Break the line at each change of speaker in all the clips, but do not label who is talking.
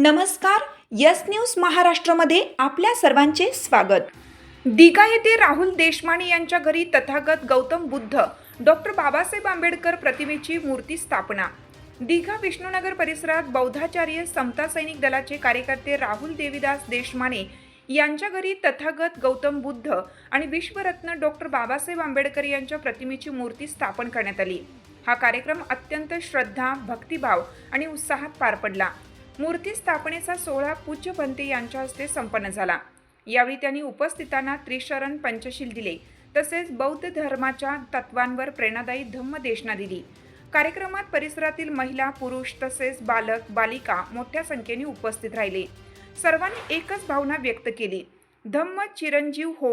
नमस्कार yes news महाराष्ट्रामध्ये आपल्या सर्वांचे स्वागत. दिघा येथे राहुल देशमाने यांच्या घरी तथागत गौतम बुद्ध डॉक्टर बाबासाहेब आंबेडकर प्रतिमेची मूर्ती स्थापना. दिघा विष्णुनगर परिसरात बौद्धाचार्य समता सैनिक दलाचे कार्यकर्ते राहुल देवीदास देशमाने यांच्या घरी तथागत गौतम बुद्ध आणि विश्वरत्न डॉक्टर बाबासाहेब आंबेडकर यांच्या प्रतिमेची मूर्ती स्थापन करण्यात आली. हा कार्यक्रम अत्यंत श्रद्धा भक्तिभाव आणि उत्साहात पार पडला. मूर्ती स्थापनेचा सोहळा पूज्य पंते यांच्या हस्ते संपन्न झाला. यावेळी त्यांनी उपस्थितांना त्रिशरण पंचशील दिले तसेच बौद्ध धर्माच्या तत्वांवर प्रेरणादायी धम्मदेशना दिली. कार्यक्रमात परिसरातील महिला पुरुष तसेच बालक बालिका मोठ्या संख्येने उपस्थित राहिले. सर्वांनी एकच भावना व्यक्त केली धम्म चिरंजीव हो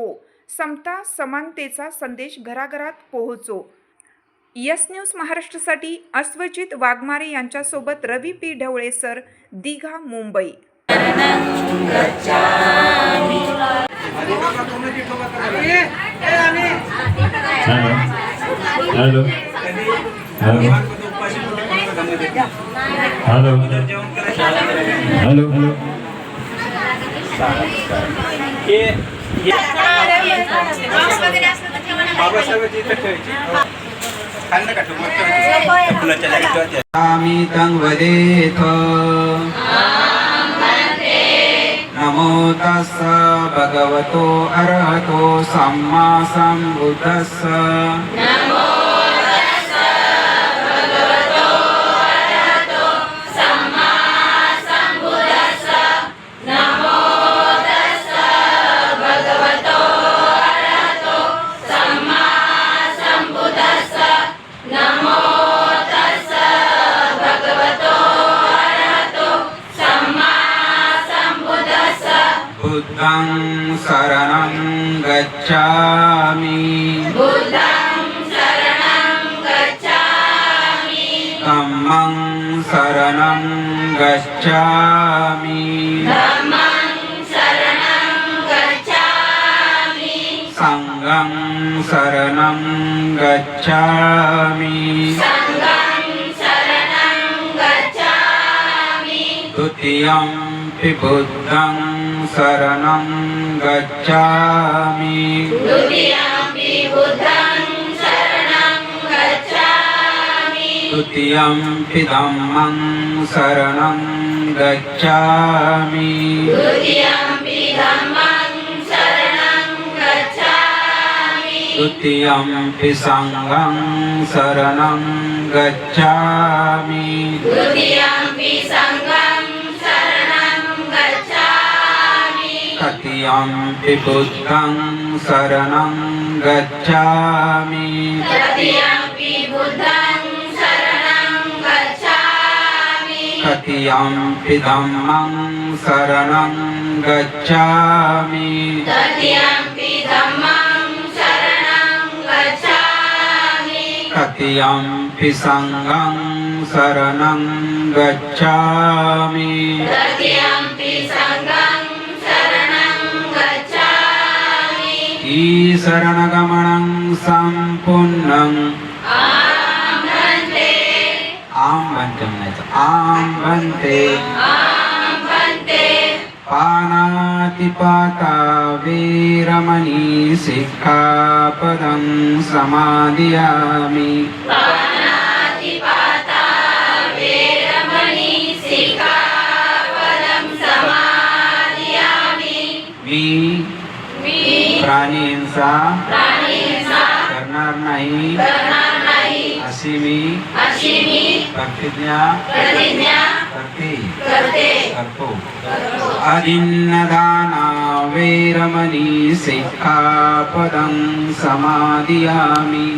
समता समानतेचा संदेश घराघरात पोहोचो यस न्यूज महाराष्ट्रासाठी अस्वजित वाघमारे यांच्यासोबत
Ravi
P Dhawale sir Digha Mumbai. Hello. Hello. Hello. Hello.
Hello. तं वदेथ नमो तस्स भगवतो अरहतो सम्मा सम्बुद्धस्स शरणं गच्छामि। धम्मं शरणं गच्छामि। सङ्गं शरणं गच्छामि। द्वितीयं पि बुद्धं शरणं गच्छामि। द्वितीयं पि धम्मं शरणं गच्छामि। द्वितीयं पि सङ्गं शरणं गच्छामि। तृतीयं बुद्धं शरणं गच्छामि। तृतीयं धम्मं शरणं गच्छामि। तृतीयं सङ्गं शरणं गच्छामि। ईशरणगमनं सम्पूर्णम् आम बनते म्हणायचं आम बनते पानातिपाता वीरमणी सिक्खापदं समादियामि मी प्राणींचा करणार नाही अशी मी प्रतिज्ञा करते करतो अदिन्नदाना वैरमणी सिक्खापदं समादियामि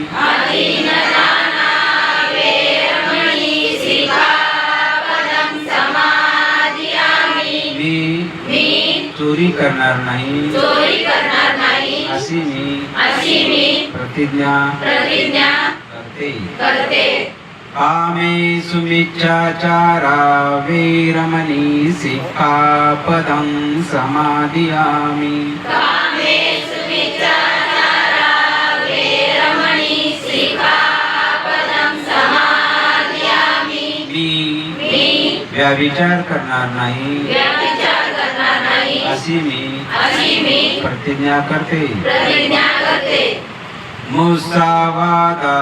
मी चोरी करणार नाही अशी मी प्रतिज्ञा करते. कामे सुमिच्छाचारा वीरमणी सिक्खापदं समादियामि व्यभिचार करणार नाही. अशी मी प्रतिज्ञा करते। मुसावादा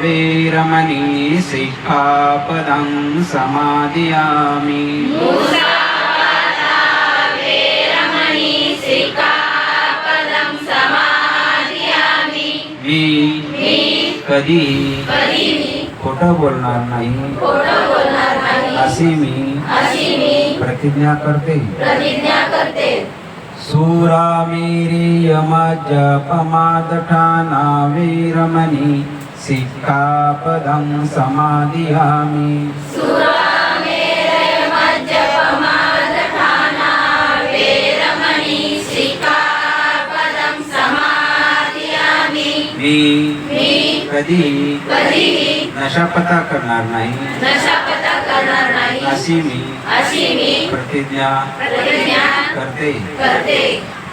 वीरमणी सिक्खापदं समादियामि मी कधी खोटं बोलणार नाही। अशी मी प्रतिज्ञा करते। सुरामीरियमजपमादठाना वीरमणि सिक्खापदं समादियामि मी कधी नशापता करणार नाही। अशी मी प्रतिज्ञा। करते.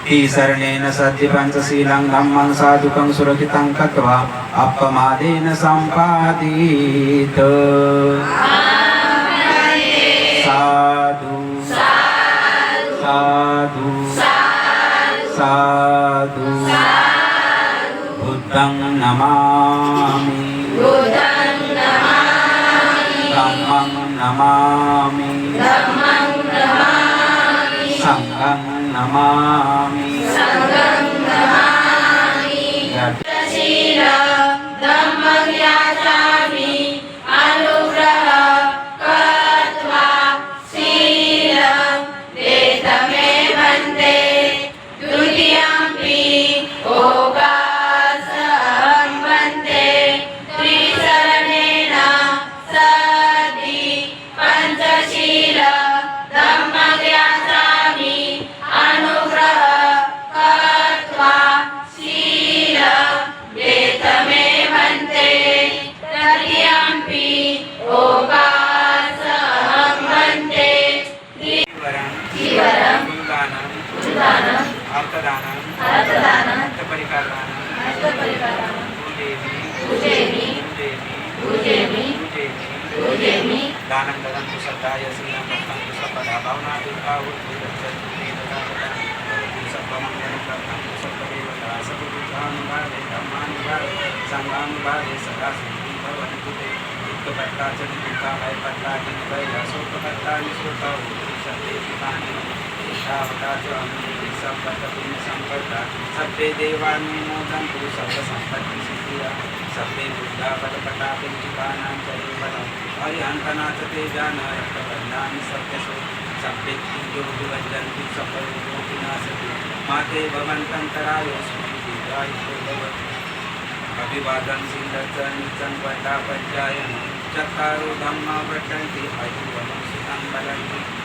ती सरणेन सद्यपञ्चशीलं धम्मं साधुकं सुरक्षितं कृत्वा अपमादेन सम्पादित साधु. साधु. साधु. बुद्धं नमामि. धम्मं नमामि. अहं नमामि उदानं अर्थदानं अर्थपरिकरणानं पूजेमि पूजेमि दानं ददन्तु सदाय श्रीनं भक्तन्तु सपदा भावना दुर्गा उद्भिदच्छन्ति सर्वमङ्गलं कर्तन्तु सर्वदेवता सर्वदुर्गानुभावे धर्मानुभावे सङ्गानुभावे सदा सिद्धिं भवन्तु ते दुःखपट्टा च दुःखा भयपट्टा च भयशोकपट्टा निःशोका सर्वे पितानि ईशावता च अम्बिके सम्पत्तिं सम्पदा सर्वे देवानि मोदन्तु सर्वसम्पत्तिसिद्धिया सर्वे बुद्धा पदपटा पिञ्चिकानां च देवतं हरिहन्तनाथ ते जान रक्तबन्धानि सत्यसो सर्वे योगिवज्जन्ति सफलयोगिनाशति माते भवन्तन्तरायोऽस्मि दीर्घायुषो भवतु अभिवादन सिंहचं पट्टापध्यायन धम्मा पठन्ति अयुवनं सुतं बलन्ति